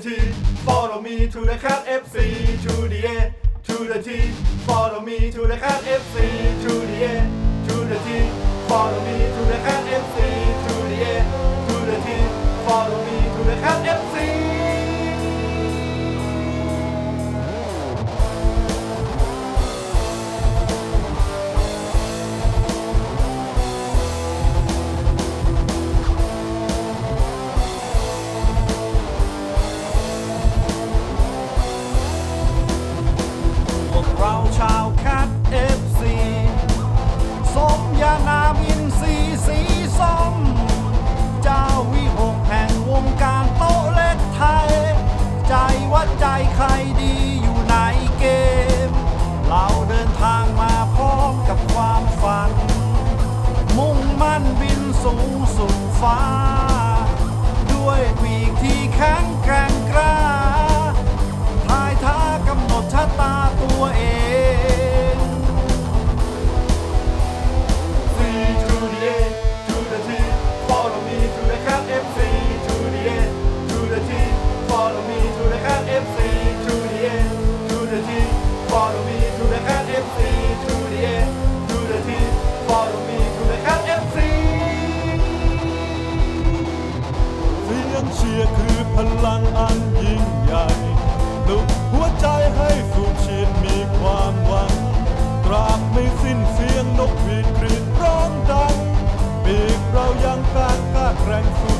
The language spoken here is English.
the T, follow me to the cat FC, to the A, to the T, follow me to the cat FC, to the A, to the T, follow me. 发 กหวีดกรีดร้องดังปีกเรายังการกล้าแกร่งสู้